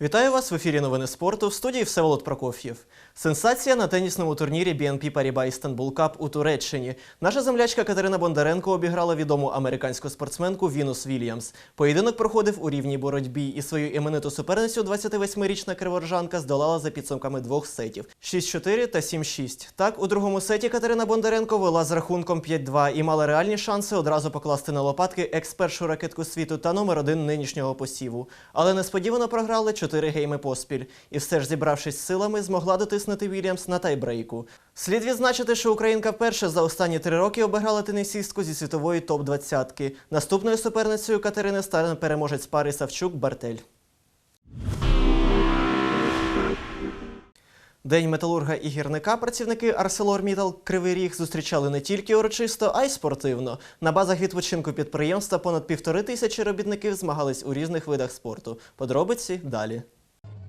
Вітаю вас в ефірі новини спорту в студії Всеволод Прокоф'єв. Сенсація на тенісному турнірі BNP Paribas Istanbul Cup у Туреччині. Наша землячка Катерина Бондаренко обіграла відому американську спортсменку Вінус Вільямс. Поєдинок проходив у рівній боротьбі і свою імениту суперницю 28-річна криворжанка здолала за підсумками двох сетів 6-4 та 7-6. Так, у другому сеті Катерина Бондаренко вела з рахунком 5-2 і мала реальні шанси одразу покласти на лопатки екс-першу ракетку світу та номер один нинішнього посіву. Але несподівано програли 4 гейми поспіль. І все ж зібравшись силами, змогла дотиснути Вільямс на тайбрейку. Слід відзначити, що українка вперше за останні три роки обіграла тенісістку зі світової топ-20. Наступною суперницею Катерини стане переможець пари Савчук Бартель. День металурга і гірника працівники ArcelorMittal Кривий Ріг зустрічали не тільки урочисто, а й спортивно. На базах відпочинку підприємства понад півтори тисячі робітників змагались у різних видах спорту. Подробиці далі.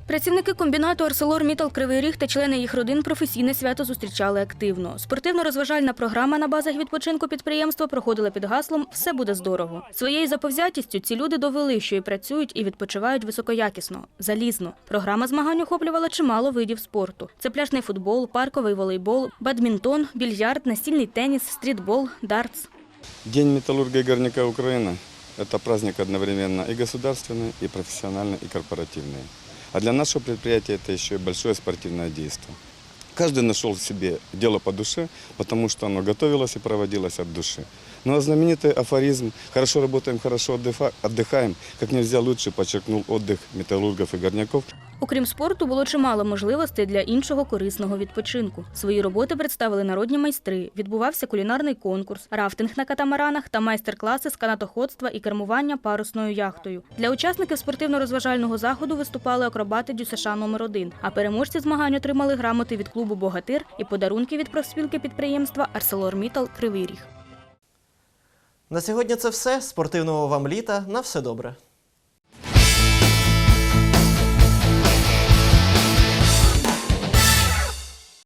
Працівники комбінату ArcelorMittal Кривий Ріг та члени їх родин професійне свято зустрічали активно. Спортивно-розважальна програма на базах відпочинку підприємства проходила під гаслом Все буде здорово. Своєю заповзятістю ці люди довели, що і працюють, і відпочивають високоякісно, залізно. Програма змагань охоплювала чимало видів спорту: це пляжний футбол, парковий волейбол, бадмінтон, більярд, настільний теніс, стрітбол, дартс. День металлурга и горняка Украины – это праздник одновременно и государственный, и профессиональный, и корпоративный. А для нашего предприятия это еще и большое спортивное действие. Каждый нашел себе дело по душе, потому что оно готовилось и проводилось от души. Ну а знаменитый афоризм «хорошо работаем, хорошо отдыха- отдыхаем» как нельзя лучше подчеркнул отдых металлургов и горняков Окрім спорту, було чимало можливостей для іншого корисного відпочинку. Свої роботи представили народні майстри. Відбувався кулінарний конкурс, рафтинг на катамаранах та майстер-класи з канатоходства і кермування парусною яхтою. Для учасників спортивно-розважального заходу виступали акробати ДЮСШ номер 1 а переможці змагань отримали грамоти від клубу Богатир і подарунки від профспілки підприємства ArcelorMittal Кривий Ріг. На сьогодні це все. Спортивного вам літа. На все добре.